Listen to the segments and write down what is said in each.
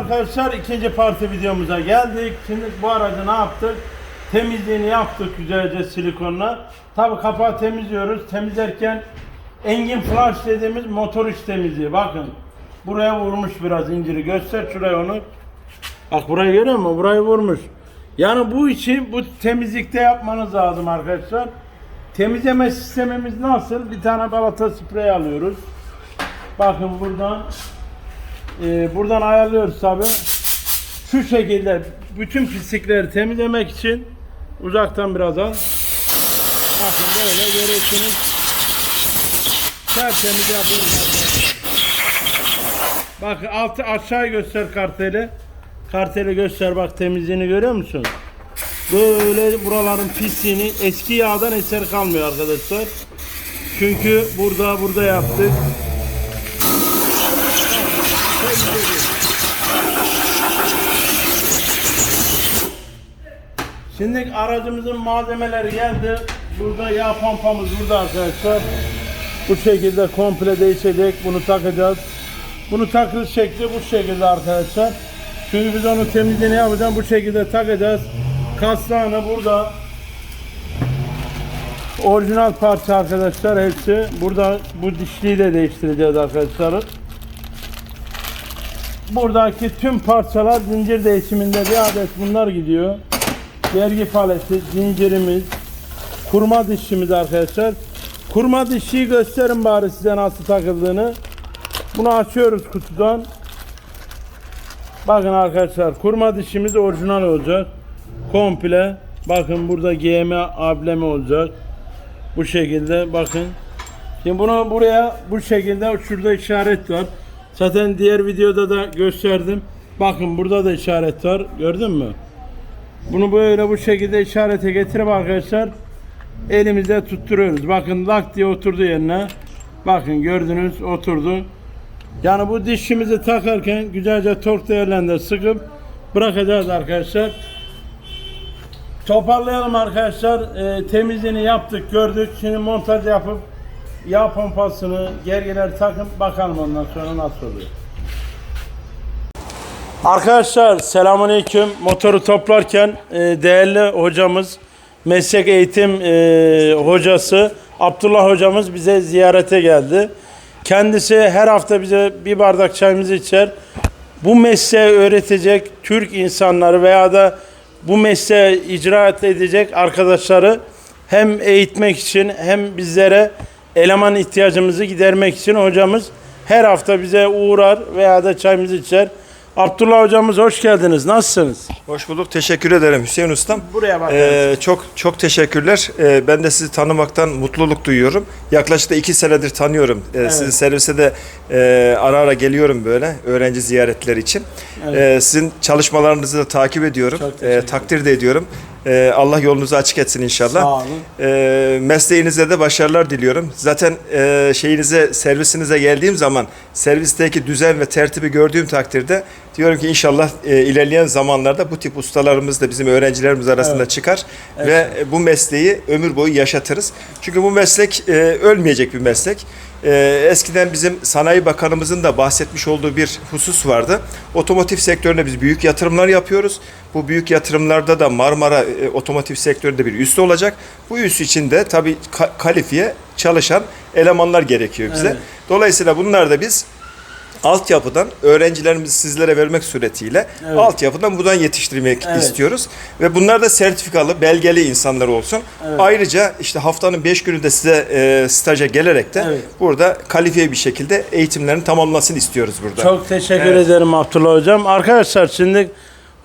arkadaşlar ikinci parti videomuza geldik. Şimdi bu aracı ne yaptık? Temizliğini yaptık güzelce silikonla. Tabi kapağı temizliyoruz. Temizlerken engin flash dediğimiz motor iç temizliği. Bakın buraya vurmuş biraz inciri. Göster şuraya onu. Bak burayı görüyor musun? Burayı vurmuş. Yani bu işi bu temizlikte yapmanız lazım arkadaşlar. Temizleme sistemimiz nasıl? Bir tane balata sprey alıyoruz. Bakın buradan e, buradan ayarlıyoruz tabi. Şu şekilde bütün pislikleri temizlemek için uzaktan biraz al. Bakın böyle görüyorsunuz. Tertemiz yapıyoruz. Bakın altı aşağı göster karteli. Karteli göster bak temizliğini görüyor musun? Böyle buraların pisliğini eski yağdan eser kalmıyor arkadaşlar. Çünkü burada burada yaptık. Şimdi aracımızın malzemeleri geldi. Burada yağ pompamız burada arkadaşlar. Bu şekilde komple değişecek. Bunu takacağız. Bunu takır şekli bu şekilde arkadaşlar. Çünkü biz onun temizliğini yapacağız. Bu şekilde takacağız. Kaslağını burada. Orijinal parça arkadaşlar hepsi. Burada bu dişliği de değiştireceğiz arkadaşlar. Buradaki tüm parçalar zincir değişiminde bir adet bunlar gidiyor. Gergi paleti, zincirimiz, kurma dişimiz arkadaşlar. Kurma dişiyi gösterin bari size nasıl takıldığını. Bunu açıyoruz kutudan. Bakın arkadaşlar kurma dişimiz orijinal olacak. Komple. Bakın burada GM ablemi olacak. Bu şekilde bakın. Şimdi bunu buraya bu şekilde şurada işaret var. Zaten diğer videoda da gösterdim. Bakın burada da işaret var. Gördün mü? Bunu böyle bu şekilde işarete getirip arkadaşlar elimizde tutturuyoruz. Bakın lak diye oturdu yerine. Bakın gördünüz oturdu. Yani bu dişimizi takarken güzelce tork değerlerinde sıkıp bırakacağız arkadaşlar. Toparlayalım arkadaşlar. Ee, temizliğini yaptık, gördük. Şimdi montaj yapıp yağ pompasını, gergileri takıp bakalım ondan sonra nasıl oluyor. Arkadaşlar selamünaleyküm. Motoru toplarken e, değerli hocamız, meslek eğitim e, hocası Abdullah hocamız bize ziyarete geldi. Kendisi her hafta bize bir bardak çayımızı içer. Bu mesleği öğretecek Türk insanları veya da bu mesleği icra edecek arkadaşları hem eğitmek için hem bizlere eleman ihtiyacımızı gidermek için hocamız her hafta bize uğrar veya da çayımızı içer. Abdullah hocamız hoş geldiniz. Nasılsınız? Hoş bulduk. Teşekkür ederim Hüseyin Ustam. Buraya bak. Ee, çok çok teşekkürler. Ee, ben de sizi tanımaktan mutluluk duyuyorum. Yaklaşık da iki senedir tanıyorum. Ee, Sizin servise de e, ara ara geliyorum böyle öğrenci ziyaretleri için. Ee, sizin çalışmalarınızı da takip ediyorum. Ee, takdir de ediyorum. Ee, Allah yolunuzu açık etsin inşallah. Sağ olun. Ee, mesleğinizde de başarılar diliyorum. Zaten e, şeyinize, servisinize geldiğim zaman servisteki düzen ve tertibi gördüğüm takdirde diyorum ki inşallah e, ilerleyen zamanlarda bu tip ustalarımız da bizim öğrencilerimiz arasında Evet. çıkar ve e, bu mesleği ömür boyu yaşatırız. Çünkü bu meslek e, ölmeyecek bir meslek. E, eskiden bizim Sanayi Bakanımızın da bahsetmiş olduğu bir husus vardı. Otomotiv sektörüne biz büyük yatırımlar yapıyoruz. Bu büyük yatırımlarda da Marmara e, otomotiv sektöründe bir üs olacak. Bu üs için de tabii ka- kalifiye çalışan elemanlar gerekiyor bize. Evet. Dolayısıyla bunlar da biz altyapıdan öğrencilerimizi sizlere vermek suretiyle Evet. altyapıdan buradan yetiştirmek Evet. istiyoruz. Ve bunlar da sertifikalı, belgeli insanlar olsun. Evet. Ayrıca işte haftanın 5 günü de size e, staja gelerek de Evet. burada kalifiye bir şekilde eğitimlerini tamamlasın istiyoruz burada. Çok teşekkür Evet. ederim Abdullah hocam. Arkadaşlar şimdi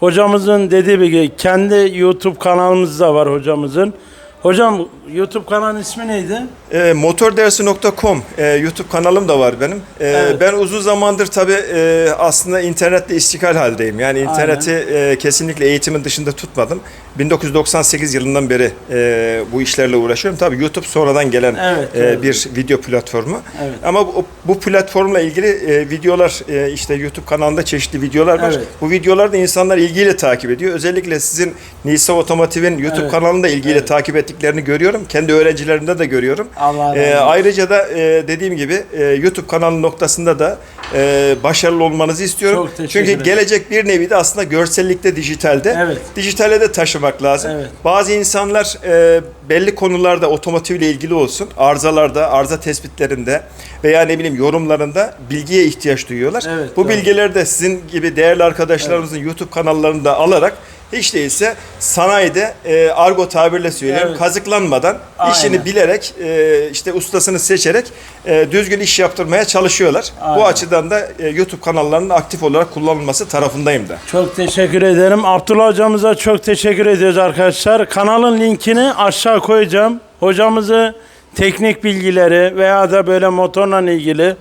hocamızın dediği gibi kendi YouTube kanalımız da var hocamızın. Hocam YouTube kanalın ismi neydi? E, motordersi.com e, YouTube kanalım da var benim. E, Evet. Ben uzun zamandır tabii e, aslında internette istikal haldeyim. Yani interneti e, kesinlikle eğitimin dışında tutmadım. 1998 yılından beri e, bu işlerle uğraşıyorum. Tabii YouTube sonradan gelen Evet, e, evet. bir video platformu. Evet. Ama bu, bu platformla ilgili e, videolar e, işte YouTube kanalında çeşitli videolar var. Evet. Bu videoları da insanlar ilgiyle takip ediyor. Özellikle sizin Nisa Otomotiv'in YouTube Evet. kanalında ilgiyle Evet. takip ettiklerini görüyorum. Kendi öğrencilerimde de görüyorum. Allah razı Ee, ayrıca da e, dediğim gibi e, YouTube kanalı noktasında da e, başarılı olmanızı istiyorum. Çok Çünkü ederim. gelecek bir nevi de aslında görsellikte dijitalde. Evet. Dijitale de taşımak lazım. Evet. Bazı insanlar e, belli konularda otomotivle ilgili olsun, arızalarda, arıza tespitlerinde veya ne bileyim yorumlarında bilgiye ihtiyaç duyuyorlar. Evet, Bu doğru. bilgileri de sizin gibi değerli arkadaşlarımızın YouTube kanallarında alarak hiç değilse sanayide e, argo tabirle söylüyorum Evet. kazıklanmadan Aynen. işini bilerek e, işte ustasını seçerek e, düzgün iş yaptırmaya çalışıyorlar. Aynen. Bu açıdan da e, YouTube kanallarının aktif olarak kullanılması tarafındayım da. Çok teşekkür ederim. Abdullah hocamıza çok teşekkür ediyoruz arkadaşlar. Kanalın linkini aşağı koyacağım. Hocamızı teknik bilgileri veya da böyle motorla ilgili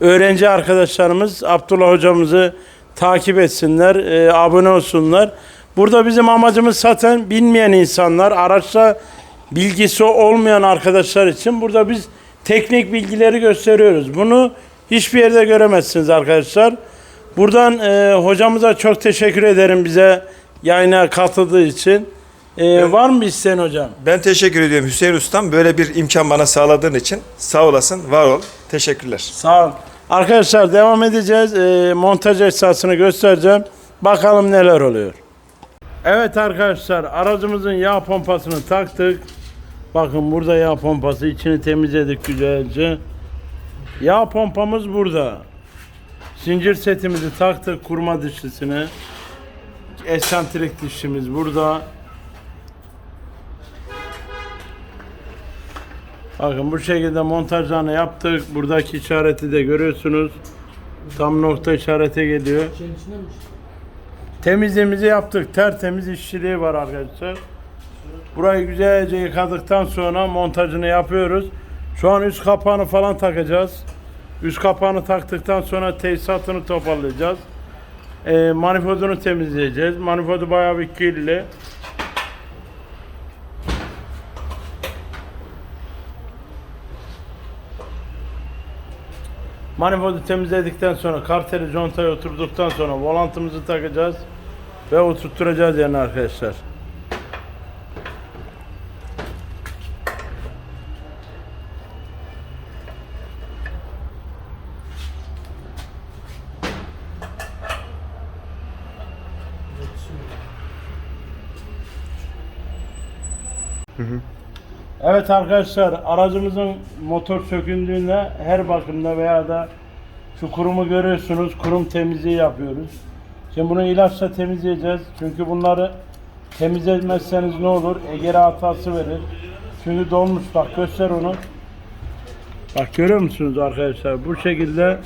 öğrenci arkadaşlarımız Abdullah hocamızı takip etsinler, e, abone olsunlar. Burada bizim amacımız zaten bilmeyen insanlar, araçla bilgisi olmayan arkadaşlar için burada biz teknik bilgileri gösteriyoruz. Bunu hiçbir yerde göremezsiniz arkadaşlar. Buradan e, hocamıza çok teşekkür ederim bize yayına katıldığı için. E, Var mı bir isteğin hocam? Ben teşekkür ediyorum Hüseyin Ustam. Böyle bir imkan bana sağladığın için sağ olasın, var ol. Teşekkürler. Sağ ol. Arkadaşlar devam edeceğiz. E, montaj esasını göstereceğim. Bakalım neler oluyor. Evet arkadaşlar aracımızın yağ pompasını taktık. Bakın burada yağ pompası. içini temizledik güzelce. Yağ pompamız burada. Zincir setimizi taktık kurma dişlisine. Esantrik dişimiz burada. Bakın bu şekilde montajlarını yaptık. Buradaki işareti de görüyorsunuz. Tam nokta işarete geliyor. Temizliğimizi yaptık. Tertemiz işçiliği var arkadaşlar. Burayı güzelce yıkadıktan sonra montajını yapıyoruz. Şu an üst kapağını falan takacağız. Üst kapağını taktıktan sonra tesisatını toparlayacağız. Ee, manifoldunu temizleyeceğiz. Manifoldu bayağı bir kirli. Manifoldu temizledikten sonra karteli contaya oturduktan sonra volantımızı takacağız ve oturtturacağız yani arkadaşlar. Evet arkadaşlar aracımızın motor söküldüğünde her bakımda veya da şu kurumu görüyorsunuz kurum temizliği yapıyoruz. Şimdi bunu ilaçla temizleyeceğiz. Çünkü bunları temizlemezseniz ne olur? Egere hatası verir. Çünkü dolmuş bak göster onu. Bak görüyor musunuz arkadaşlar? Bu şekilde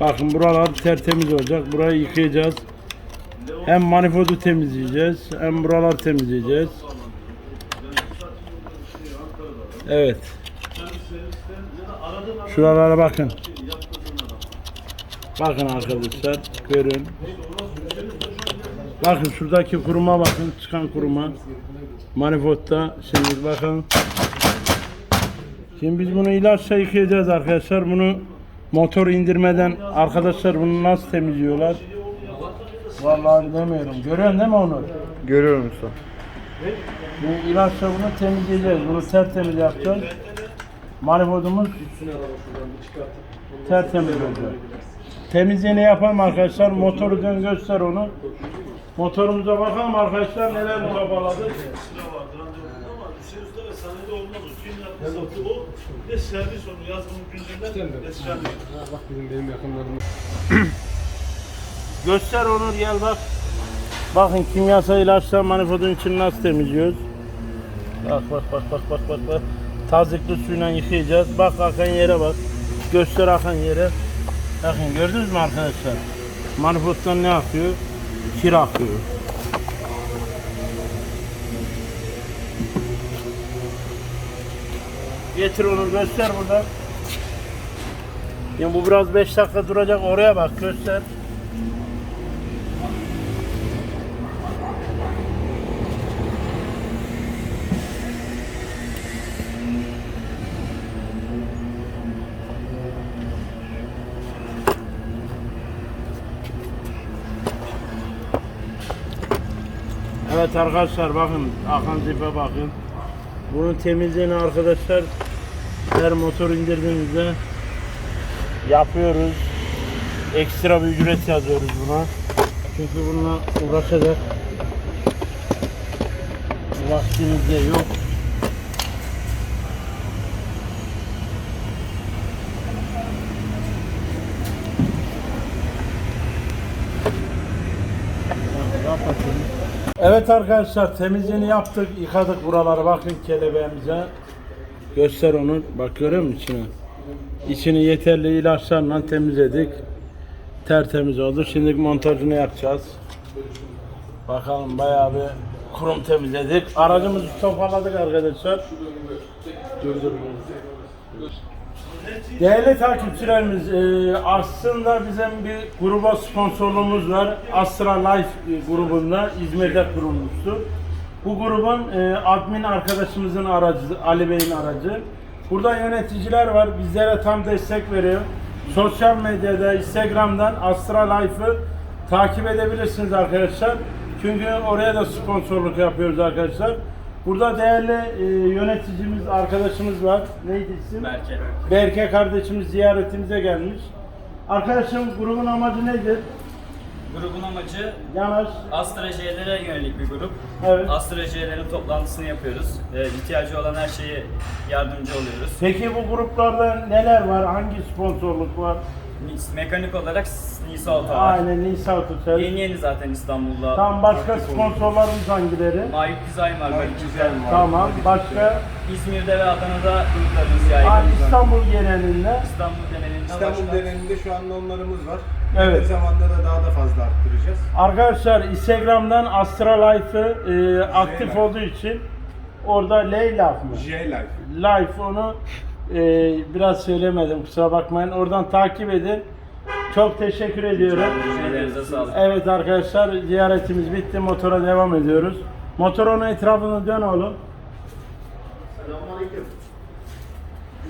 bakın buralar tertemiz olacak. Burayı yıkayacağız. Hem manifoldu temizleyeceğiz hem buralar temizleyeceğiz. Evet. Şuralara bakın. Bakın arkadaşlar. Görün. Bakın şuradaki kuruma bakın. Çıkan kuruma. Manifoldta. Şimdi bakın. Şimdi biz bunu ilaçla yıkayacağız arkadaşlar. Bunu motor indirmeden arkadaşlar bunu nasıl temizliyorlar? Vallahi bilemiyorum. Görüyorsun değil mi onu? Görüyorum usta. Bu ilaçla bunu temizleyeceğiz. Bunu tertemiz yapacağız. Manifoldumuz tertemiz olacak. Temizliğini yapalım arkadaşlar. Motoru dön göster onu. Motorumuza bakalım arkadaşlar neler toparladık. Sanayide olmaz o. Kim yaptıysa o ve servis onu ve servis. Bak bizim benim yakınlarım. Göster onu gel bak. Bakın kimyasal ilaçlar manifoldun içini nasıl temizliyoruz. Bak bak bak bak bak bak bak. Tazikli suyla yıkayacağız. Bak akan yere bak. Göster akan yere. Bakın gördünüz mü arkadaşlar? Manifolddan ne akıyor? Kir akıyor. Getir onu göster burada. Yani bu biraz 5 dakika duracak oraya bak göster. Evet arkadaşlar bakın akan zipe bakın. Bunun temizliğini arkadaşlar her motor indirdiğimizde yapıyoruz. Ekstra bir ücret yazıyoruz buna. Çünkü bununla uğraşacak vaktimiz de yok. Evet arkadaşlar temizliğini yaptık, yıkadık buraları. Bakın kelebeğimize. Göster onu. Bak görüyor musun içine? İçini yeterli ilaçlarla temizledik. Tertemiz oldu. Şimdi montajını yapacağız. Bakalım bayağı bir kurum temizledik. Aracımızı toparladık arkadaşlar. Dur dur. dur. Değerli takipçilerimiz, e, aslında bizim bir gruba sponsorluğumuz var. Astra Life e, grubunda İzmir'de kurulmuştu. Bu grubun e, admin arkadaşımızın aracı, Ali Bey'in aracı. Burada yöneticiler var, bizlere tam destek veriyor. Sosyal medyada, Instagram'dan Astra Life'ı takip edebilirsiniz arkadaşlar. Çünkü oraya da sponsorluk yapıyoruz arkadaşlar. Burada değerli e, yöneticimiz, arkadaşımız var. Neydi isim? Berke. Berke kardeşimiz ziyaretimize gelmiş. Arkadaşım grubun amacı nedir? Grubun amacı Yanaş. Astra J'lere yönelik bir grup. Evet. Astra J'lerin toplantısını yapıyoruz. Ee, ihtiyacı olan her şeye yardımcı oluyoruz. Peki bu gruplarda neler var? Hangi sponsorluk var? Mekanik olarak Nisa Auto var. Aynen Nisa Otel. Yeni yeni zaten İstanbul'da. Tam başka sponsorlarımız hangileri? Mayık Design var. Mayık Design var. Tamam. Başka? İzmir'de ve Adana'da gruplarımız Ha, yaygın. İstanbul genelinde. İstanbul genelinde İstanbul başka. genelinde şu anda onlarımız var. Evet. Yakın zamanda da daha da fazla arttıracağız. Arkadaşlar Instagram'dan Astra Life'ı e, aktif Life. olduğu için orada Leyla mı? J-Life. Life onu e, biraz söylemedim kusura bakmayın. Oradan takip edin. Çok teşekkür ediyorum. Ellerinize sağlık. Evet arkadaşlar ziyaretimiz bitti. Motora devam ediyoruz. Motorun etrafını dön oğlum.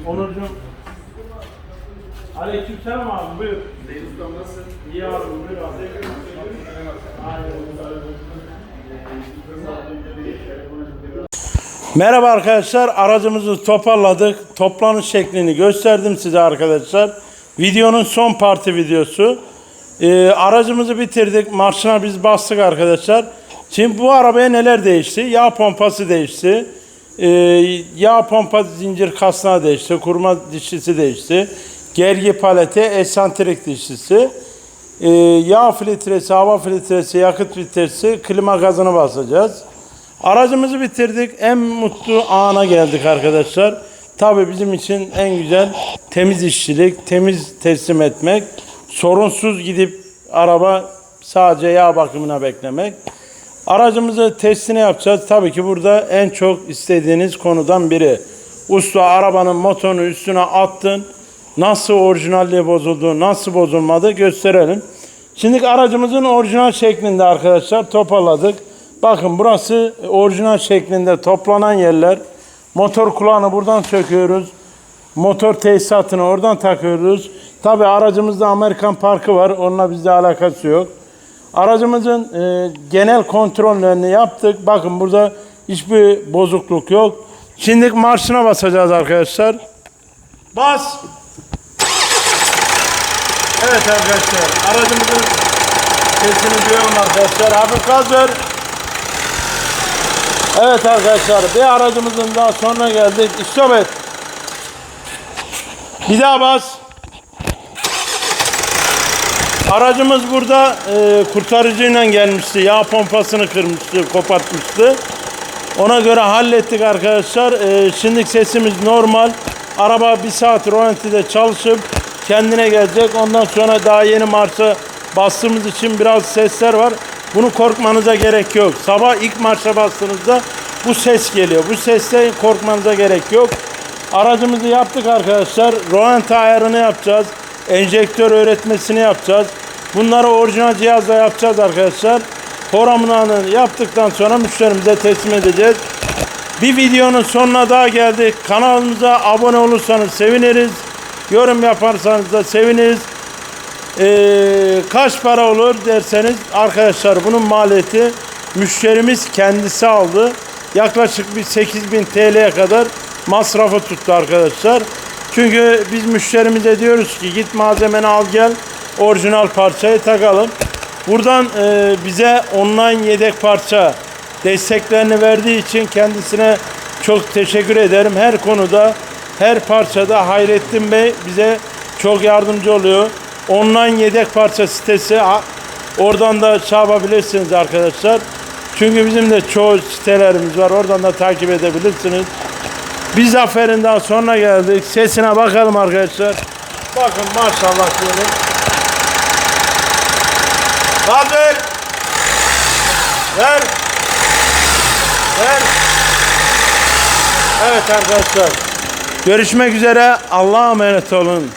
Onurcuğum. Aleykümselam abi buyur. Zeynep Usta nasılsın? İyi abi buyur abi. Merhaba arkadaşlar. Aracımızı toparladık. Toplanış şeklini gösterdim size arkadaşlar. Videonun son parti videosu. Ee, aracımızı bitirdik. Marşına biz bastık arkadaşlar. Şimdi bu arabaya neler değişti? Yağ pompası değişti. Ee, yağ pompa zincir kasnağı değişti. Kurma dişlisi değişti. Gergi paleti, esantrik dişlisi. Ee, yağ filtresi, hava filtresi, yakıt filtresi, klima gazını basacağız. Aracımızı bitirdik. En mutlu ana geldik arkadaşlar. Tabii bizim için en güzel temiz işçilik, temiz teslim etmek, sorunsuz gidip araba sadece yağ bakımına beklemek. Aracımızı testini yapacağız. Tabii ki burada en çok istediğiniz konudan biri. Usta arabanın motorunu üstüne attın. Nasıl orijinalliği bozuldu, nasıl bozulmadı gösterelim. Şimdi aracımızın orijinal şeklinde arkadaşlar toparladık. Bakın burası orijinal şeklinde toplanan yerler. Motor kulağını buradan söküyoruz. Motor tesisatını oradan takıyoruz. Tabi aracımızda Amerikan parkı var. Onunla bizde alakası yok. Aracımızın e, genel kontrollerini yaptık. Bakın burada hiçbir bozukluk yok. Şimdi marşına basacağız arkadaşlar. Bas. Evet arkadaşlar aracımızın sesini duyalım arkadaşlar. Hafif gaz ver. Evet arkadaşlar bir aracımızın daha sonuna geldik. İstop et. Bir daha bas. Aracımız burada e, kurtarıcıyla gelmişti. Yağ pompasını kırmıştı, kopartmıştı. Ona göre hallettik arkadaşlar. E, şimdi sesimiz normal. Araba bir saat rolantide çalışıp kendine gelecek. Ondan sonra daha yeni marşa bastığımız için biraz sesler var. Bunu korkmanıza gerek yok. Sabah ilk marşa bastığınızda bu ses geliyor. Bu seste korkmanıza gerek yok. Aracımızı yaptık arkadaşlar. Rolanti ayarını yapacağız. Enjektör öğretmesini yapacağız. Bunları orijinal cihazla yapacağız arkadaşlar. Programını yaptıktan sonra müşterimize teslim edeceğiz. Bir videonun sonuna daha geldik. Kanalımıza abone olursanız seviniriz. Yorum yaparsanız da seviniriz. Ee, kaç para olur derseniz arkadaşlar bunun maliyeti müşterimiz kendisi aldı. Yaklaşık bir 8000 TL'ye kadar masrafı tuttu arkadaşlar. Çünkü biz müşterimize diyoruz ki git malzemeni al gel orijinal parçayı takalım. Buradan e, bize online yedek parça desteklerini verdiği için kendisine çok teşekkür ederim. Her konuda, her parçada Hayrettin Bey bize çok yardımcı oluyor. Online yedek parça sitesi oradan da şey yapabilirsiniz arkadaşlar. Çünkü bizim de çoğu sitelerimiz var. Oradan da takip edebilirsiniz. Biz zaferinden sonra geldik. Sesine bakalım arkadaşlar. Bakın maşallah diyelim. Kaldır. Ver. Ver. Evet arkadaşlar. Görüşmek üzere. Allah'a emanet olun.